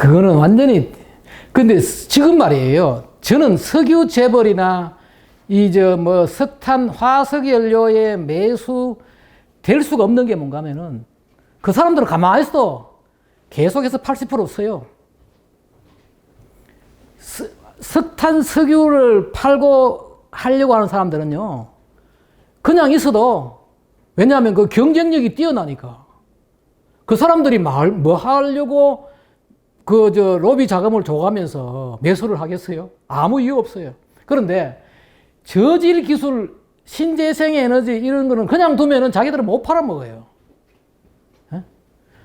그거는 완전히 근데 지금 말이에요. 저는 석유 재벌이나 이 저 뭐 석탄 화석 연료의 매수 될 수가 없는 게 뭔가 하면은 그 사람들은 가만히 있어. 계속해서 80% 써요. 스- 석탄 석유를 팔고 하려고 하는 사람들은요. 그냥 있어도 왜냐하면 그 경쟁력이 뛰어나니까. 그 사람들이 말, 뭐 하려고 그 저 로비 자금을 줘가면서 매수를 하겠어요? 아무 이유 없어요. 그런데 저질 기술, 신재생 에너지 이런 거는 그냥 두면은 자기들은 못 팔아먹어요. 예?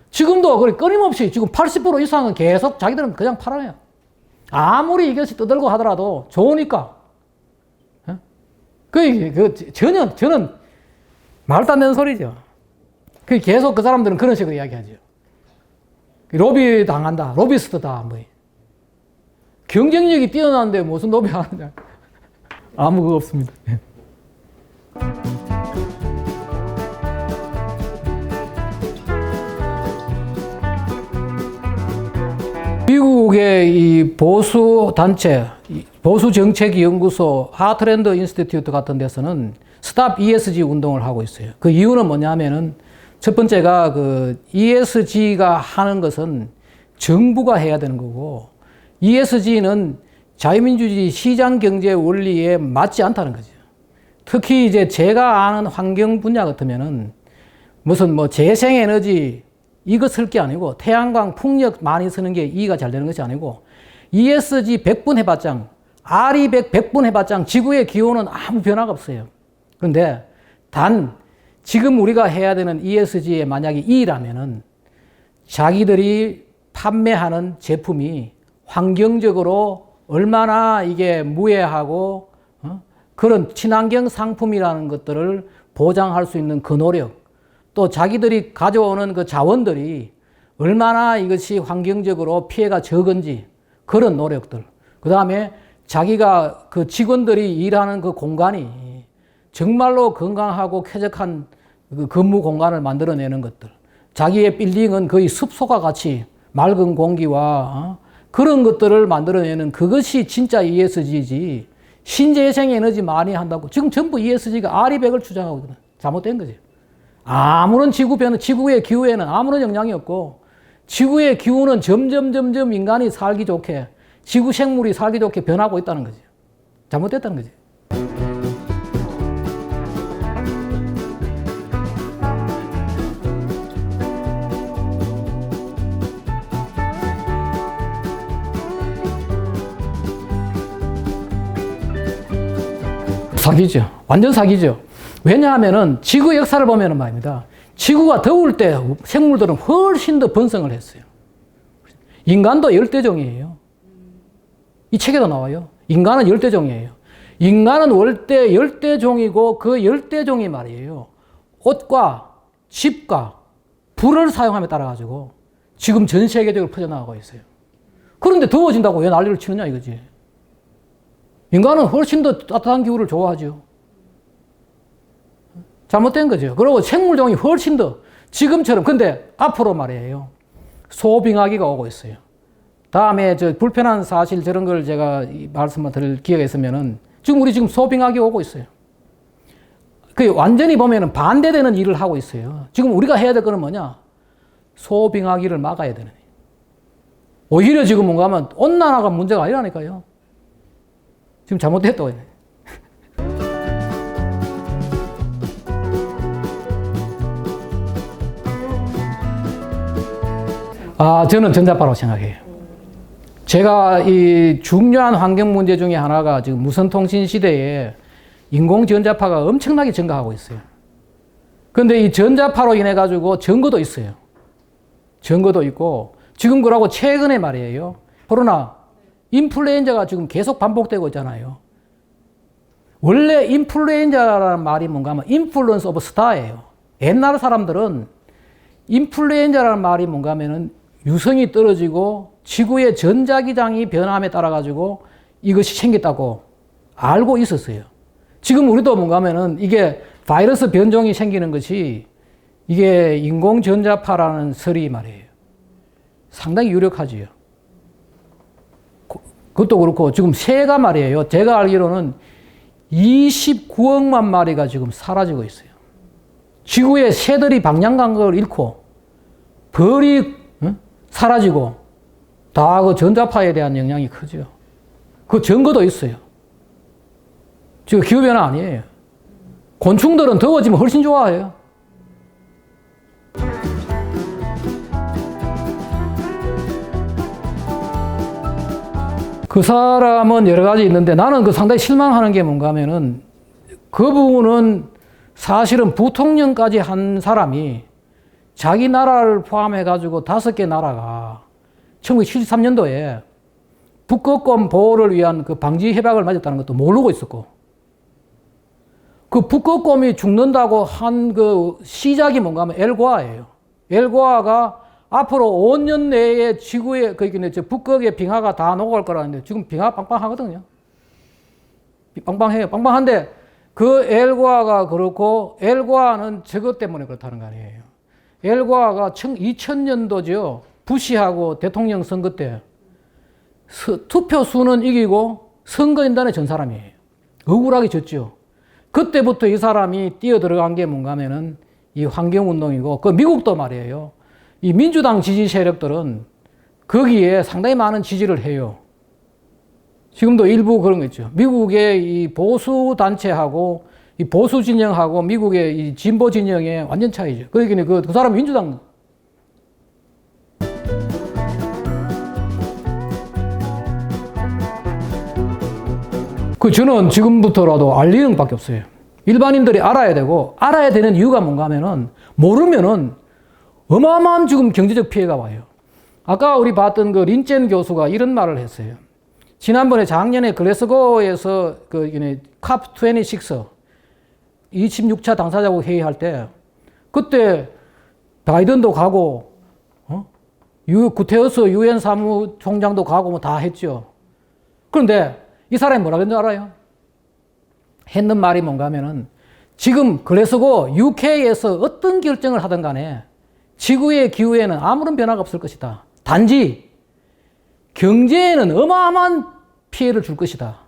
지금도 그래 끊임없이 지금 80% 이상은 계속 자기들은 그냥 팔아요. 아무리 이것이 떠들고 하더라도 좋으니까. 예? 그, 그 전혀 저는 말도 안 되는 소리죠. 그 계속 그 사람들은 그런 식으로 이야기하죠. 로비 당한다. 로비스트다. 뭐. 경쟁력이 뛰어나는데 무슨 로비 하느냐. 아무 그거 없습니다. 예. 미국의 이 보수 단체, 이 보수 정책 연구소 하트랜드 인스티튜트 같은 데서는 스탑 ESG 운동을 하고 있어요. 그 이유는 뭐냐면은 첫 번째가 그 ESG가 하는 것은 정부가 해야 되는 거고 ESG는 자유민주주의 시장 경제 원리에 맞지 않다는 거죠. 특히 이제 제가 아는 환경 분야 같으면은 무슨 뭐 재생에너지 이거 쓸 게 아니고 태양광 풍력 많이 쓰는 게 이가 잘 되는 것이 아니고 ESG 100분 해봤장, RE 100, 100분 해봤장 지구의 기온은 아무 변화가 없어요. 그런데 단 지금 우리가 해야 되는 ESG에 만약에 E라면은 자기들이 판매하는 제품이 환경적으로 얼마나 이게 무해하고 어? 그런 친환경 상품이라는 것들을 보장할 수 있는 그 노력 또 자기들이 가져오는 그 자원들이 얼마나 이것이 환경적으로 피해가 적은지 그런 노력들. 그 다음에 자기가 그 직원들이 일하는 그 공간이 정말로 건강하고 쾌적한 그 근무 공간을 만들어내는 것들. 자기의 빌딩은 거의 습소가 같이 맑은 공기와 어? 그런 것들을 만들어내는 그것이 진짜 ESG지. 신재생 에너지 많이 한다고. 지금 전부 ESG가 아리백을 주장하고 있거든. 잘못된 거지. 아무런 지구 변화, 지구의 기후에는 아무런 영향이 없고, 지구의 기후는 점점, 점점 인간이 살기 좋게, 지구 생물이 살기 좋게 변하고 있다는 거지. 잘못됐다는 거지. 사기죠. 완전 사기죠. 왜냐하면은 지구 역사를 보면은 말입니다. 지구가 더울 때 생물들은 훨씬 더 번성을 했어요. 인간도 열대종이에요. 이 책에도 나와요. 인간은 열대종이에요. 인간은 월대 열대종이고 그 열대종이 말이에요. 옷과 집과 불을 사용함에 따라 가지고 지금 전 세계적으로 퍼져나가고 있어요. 그런데 더워진다고 왜 난리를 치느냐 이거지. 인간은 훨씬 더 따뜻한 기후를 좋아하죠. 잘못된 거죠. 그리고 생물종이 훨씬 더 지금처럼 근데 앞으로 말이에요. 소빙하기가 오고 있어요. 다음에 저 불편한 사실 저런 걸 제가 말씀을 드릴 기회가 있으면은 지금 우리 지금 소빙하기 오고 있어요. 그 완전히 보면은 반대되는 일을 하고 있어요. 지금 우리가 해야 될 거는 뭐냐? 소빙하기를 막아야 되는. 오히려 지금 뭔가 하면 온난화가 문제가 아니라니까요. 지금 잘못됐다고. 아, 저는 전자파라고 생각해요. 제가 이 중요한 환경 문제 중에 하나가 지금 무선통신 시대에 인공 전자파가 엄청나게 증가하고 있어요. 근데 이 전자파로 인해 가지고 증거도 있어요. 증거도 있고 지금 그러고 최근에 말이에요. 코로나 인플루엔자가 지금 계속 반복되고 있잖아요. 원래 인플루엔자라는 말이 뭔가 하면 인플루언스 오브 스타예요. 옛날 사람들은 인플루엔자라는 말이 뭔가 하면은 유성이 떨어지고 지구의 전자기장이 변함에 따라 가지고 이것이 생겼다고 알고 있었어요. 지금 우리도 뭔가 하면은 이게 바이러스 변종이 생기는 것이 이게 인공전자파라는 설이 말이에요. 상당히 유력하지요. 그것도 그렇고 지금 새가 말이에요. 제가 알기로는 29억만 마리가 지금 사라지고 있어요. 지구의 새들이 방향 감각을 잃고 벌이 응? 사라지고 다 그 전자파에 대한 영향이 크죠. 그 증거도 있어요. 지금 기후변화 아니에요. 곤충들은 더워지면 훨씬 좋아해요. 그 사람은 여러 가지 있는데 나는 그 상당히 실망하는 게 뭔가 하면은 그분은 사실은 부통령까지 한 사람이 자기 나라를 포함해 가지고 다섯 개 나라가 1973년도에 북극곰 보호를 위한 그 방지 협약을 맺었다는 것도 모르고 있었고 그 북극곰이 죽는다고 한 그 시작이 뭔가 하면 엘고아예요. 엘고아가 앞으로 5년 내에 지구에 저 북극의 빙하가 다 녹아갈 거라는데 지금 빙하 빵빵하거든요. 빵빵해요. 빵빵한데 그 엘고아가 그렇고 엘고아는 저것 때문에 그렇다는 거 아니에요. 엘고아가 2000년도죠. 부시하고 대통령 선거 때 투표 수는 이기고 선거인단에 전 사람이에요. 억울하게 졌죠. 그때부터 이 사람이 뛰어 들어간 게 뭔가 하면은 이 환경운동이고, 그 미국도 말이에요. 이 민주당 지지 세력들은 거기에 상당히 많은 지지를 해요. 지금도 일부 그런 거 있죠. 미국의 이 보수 단체하고 이 보수 진영하고 미국의 이 진보 진영의 완전 차이죠. 그러니까 그, 그 사람 민주당 그 저는 지금부터라도 알리는 밖에 없어요. 일반인들이 알아야 되고 알아야 되는 이유가 뭔가 하면은 모르면은 어마어마한 지금 경제적 피해가 와요. 아까 우리 봤던 그 린첸 교수가 이런 말을 했어요. 지난번에 작년에 글래스고에서 그 캅26 26차 당사자국 회의할 때 그때 바이든도 가고 어? 유 구테어스 유엔 사무총장도 가고 뭐 다 했죠. 그런데 이 사람이 뭐라 그랬는 줄 알아요? 했는 말이 뭔가 하면은 지금 글래스고 UK에서 어떤 결정을 하든 간에 지구의 기후에는 아무런 변화가 없을 것이다. 단지 경제에는 어마어마한 피해를 줄 것이다.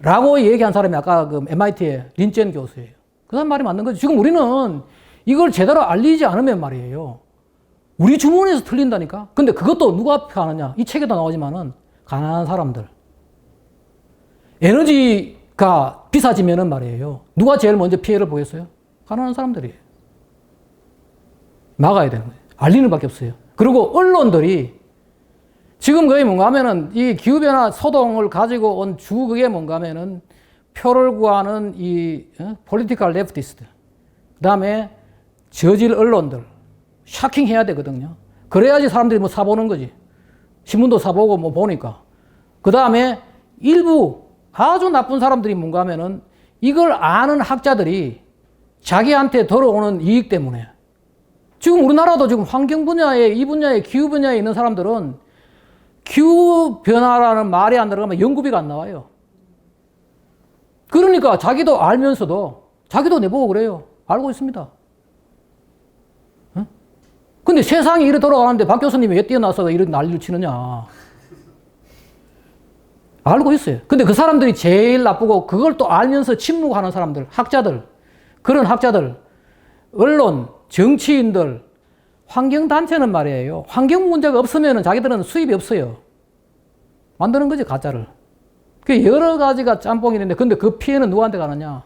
라고 얘기한 사람이 아까 그 MIT의 린첸 교수예요. 그 사람 말이 맞는 거죠. 지금 우리는 이걸 제대로 알리지 않으면 말이에요. 우리 주머니에서 틀린다니까? 근데 그것도 누가 앞에 하느냐? 이 책에도 나오지만은 가난한 사람들. 에너지가 비싸지면은 말이에요. 누가 제일 먼저 피해를 보겠어요? 가난한 사람들이에요. 막아야 되는 거예요. 알리는 밖에 없어요. 그리고 언론들이 지금 거의 뭔가 하면은 이 기후변화 소동을 가지고 온 주 그게 뭔가 하면은 표를 구하는 이 폴리티컬 레프티스트. 그 다음에 저질 언론들. 샤킹 해야 되거든요. 그래야지 사람들이 뭐 사보는 거지. 신문도 사보고 뭐 보니까. 그 다음에 일부 아주 나쁜 사람들이 뭔가 하면은 이걸 아는 학자들이 자기한테 들어오는 이익 때문에 지금 우리나라도 지금 환경 분야에 이 분야에 기후 분야에 있는 사람들은 기후 변화라는 말이 안 들어가면 연구비가 안 나와요. 그러니까 자기도 알면서도 자기도 내보고 그래요. 알고 있습니다. 응? 근데 세상이 이래 돌아가는데 박 교수님이 왜 뛰어나서 이런 난리를 치느냐. 알고 있어요. 근데 그 사람들이 제일 나쁘고 그걸 또 알면서 침묵하는 사람들, 학자들, 그런 학자들, 언론, 정치인들, 환경단체는 말이에요. 환경 문제가 없으면 자기들은 수입이 없어요. 만드는 거지, 가짜를. 그 여러 가지가 짬뽕이 있는데, 근데 그 피해는 누구한테 가느냐?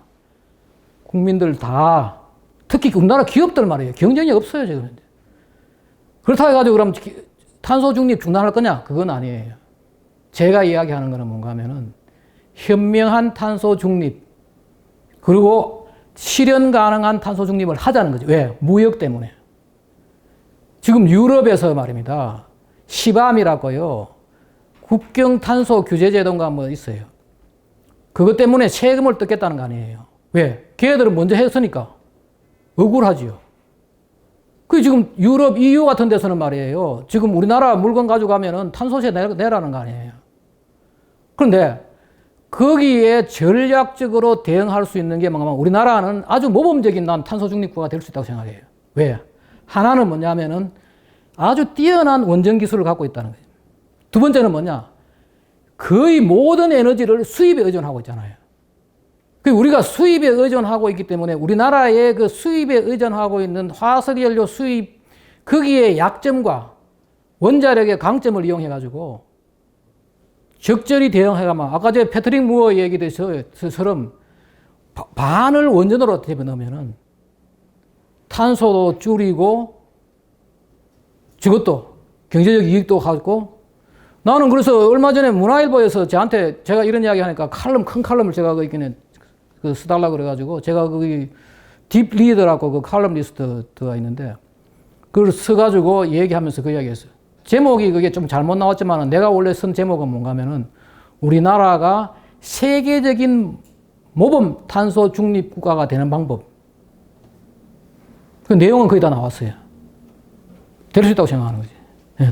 국민들 다, 특히 우리나라 기업들 말이에요. 경쟁이 없어요, 지금. 그렇다 해가지고 그럼 탄소 중립 중단할 거냐? 그건 아니에요. 제가 이야기하는 거는 뭔가 하면은 현명한 탄소 중립, 그리고 실현 가능한 탄소 중립을 하자는 거죠. 왜? 무역 때문에. 지금 유럽에서 말입니다. 시밤이라고요. 국경 탄소 규제 제도가 뭐 있어요. 그것 때문에 세금을 뜯겠다는 거 아니에요. 왜? 걔들은 먼저 했으니까. 억울하지요. 그 지금 유럽 EU 같은 데서는 말이에요. 지금 우리나라 물건 가져가면은 탄소세 내라는 거 아니에요. 그런데 거기에 전략적으로 대응할 수 있는 게 뭔가 우리나라는 아주 모범적인 난 탄소 중립국가 될 수 있다고 생각해요. 왜? 하나는 뭐냐면은 아주 뛰어난 원전 기술을 갖고 있다는 거예요. 두 번째는 뭐냐? 거의 모든 에너지를 수입에 의존하고 있잖아요. 그 우리가 수입에 의존하고 있기 때문에 우리나라의 그 수입에 의존하고 있는 화석연료 수입 거기에 약점과 원자력의 강점을 이용해 가지고 적절히 대응해가면 아까 제 패트릭 무어 얘기처럼 반을 원전으로 대입 넣으면은 탄소도 줄이고 저것도 경제적 이익도 갖고 나는 그래서 얼마 전에 문화일보에서 저한테 제가 이런 이야기 하니까 칼럼 큰 칼럼을 제가 거기는 그 써달라 그래가지고 제가 거기 딥 리더라고 그 칼럼 리스트가 있는데 그걸 써가지고 얘기하면서 그 이야기했어요. 제목이 그게 좀 잘못 나왔지만 내가 원래 쓴 제목은 뭔가면은 우리나라가 세계적인 모범 탄소 중립 국가가 되는 방법. 그 내용은 거의 다 나왔어요. 될 수 있다고 생각하는 거지. 예.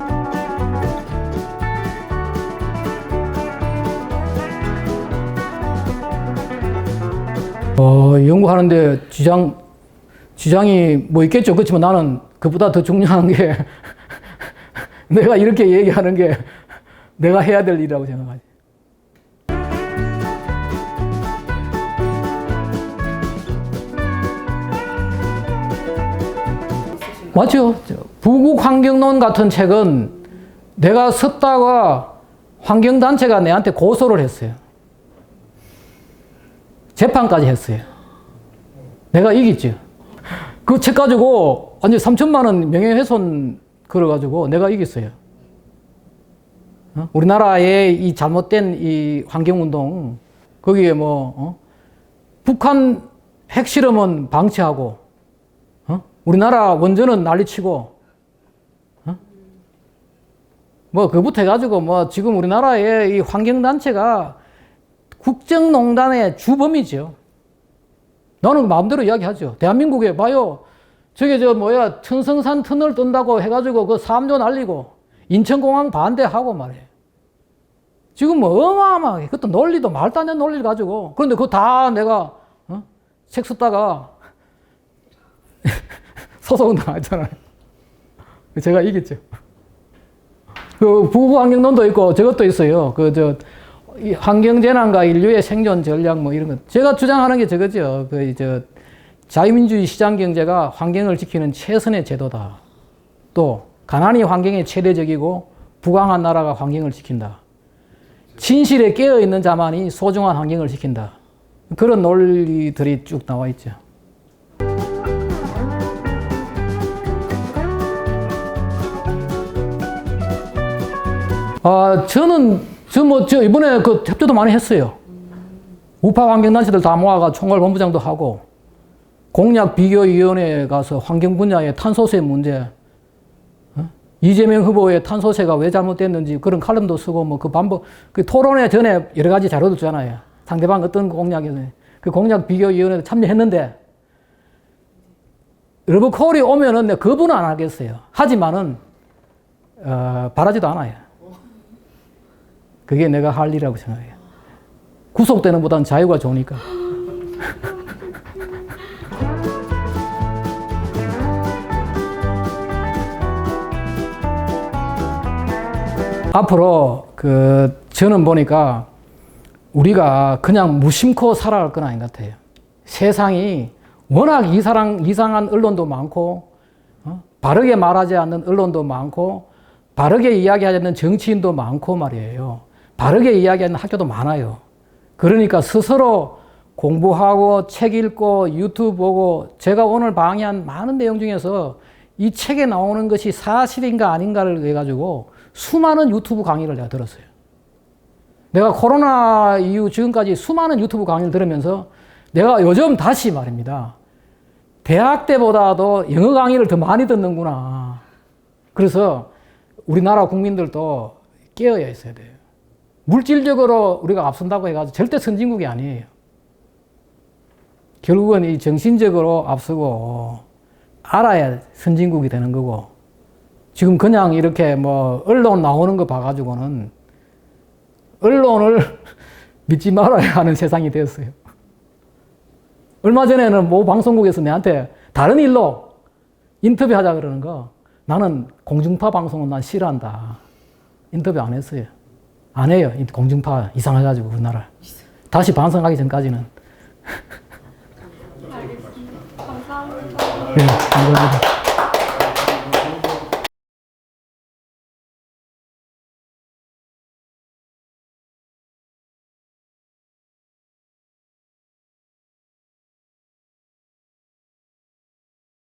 어, 연구하는데 지장, 지장이 뭐 있겠죠. 그렇지만 나는 그보다 더 중요한 게 내가 이렇게 얘기하는 게 내가 해야 될 일이라고 생각하지. 맞죠. 부국 환경론 같은 책은 내가 썼다가 환경단체가 내한테 고소를 했어요. 재판까지 했어요. 내가 이겼죠. 그 책 가지고 완전 3천만 원 명예훼손 걸어가지고 내가 이겼어요. 어? 우리나라의 이 잘못된 이 환경운동, 거기에 뭐, 어? 북한 핵실험은 방치하고, 어? 우리나라 원전은 난리치고, 어? 뭐, 그부터 해가지고 뭐, 지금 우리나라의 이 환경단체가 국정농단의 주범이죠. 나는 마음대로 이야기하죠. 대한민국에 봐요. 저게 저 뭐야 천성산 터널 뜬다고 해가지고 그 삼조 날리고 인천공항 반대하고 말이에요. 지금 뭐 어마어마하게 그것도 논리도 말도 안 되는 논리를 가지고 그런데 그거 다 내가 어? 책 썼다가 소송 당했잖아요. 제가 이겼죠. 그 부부 환경론도 있고 저것도 있어요. 그 저 환경 재난과 인류의 생존 전략 뭐 이런 것. 제가 주장하는 게 저거죠. 그, 저, 자유민주주의 시장 경제가 환경을 지키는 최선의 제도다. 또, 가난이 환경에 최대적이고 부강한 나라가 환경을 지킨다. 진실에 깨어 있는 자만이 소중한 환경을 지킨다. 그런 논리들이 쭉 나와 있죠. 아, 저는 저뭐저 이번에 그 협조도 많이 했어요. 우파 환경단체들 다 모아가 총괄 본부장도 하고 공약 비교위원회에 가서 환경 분야의 탄소세 문제, 어? 이재명 후보의 탄소세가 왜 잘못됐는지 그런 칼럼도 쓰고 뭐 그 반복 그 토론회 전에 여러 가지 자료도 줬잖아요. 상대방 어떤 공약이든 그 공약 비교위원회에 참여했는데 러브 콜이 오면은 내가 거부는 안 하겠어요. 하지만은 어, 바라지도 않아요. 그게 내가 할 일이라고 생각해요. 구속되는 보다는 자유가 좋으니까. 앞으로 그 저는 보니까 우리가 그냥 무심코 살아갈 건 아닌 것 같아요. 세상이 워낙 이상, 이상한 언론도 많고, 어? 바르게 말하지 않는 언론도 많고, 바르게 이야기하지 않는 정치인도 많고 말이에요. 바르게 이야기하는 학교도 많아요. 그러니까 스스로 공부하고 책 읽고 유튜브 보고 제가 오늘 강의한 많은 내용 중에서 이 책에 나오는 것이 사실인가 아닌가를 해가지고 수많은 유튜브 강의를 내가 들었어요. 내가 코로나 이후 지금까지 수많은 유튜브 강의를 들으면서 내가 요즘 다시 말입니다. 대학 때보다도 영어 강의를 더 많이 듣는구나. 그래서 우리나라 국민들도 깨어야 있어야 돼요. 물질적으로 우리가 앞선다고 해가지고 절대 선진국이 아니에요. 결국은 이 정신적으로 앞서고 알아야 선진국이 되는 거고 지금 그냥 이렇게 뭐 언론 나오는 거 봐가지고는 언론을 믿지 말아야 하는 세상이 되었어요. 얼마 전에는 모 방송국에서 내한테 다른 일로 인터뷰하자 그러는 거 나는 공중파 방송은 난 싫어한다. 인터뷰 안 했어요. 안 해요. 이 공중파 이상해가지고 우리나라. 다시 반성하기 전까지는. 감사합니다. 네, 감사합니다.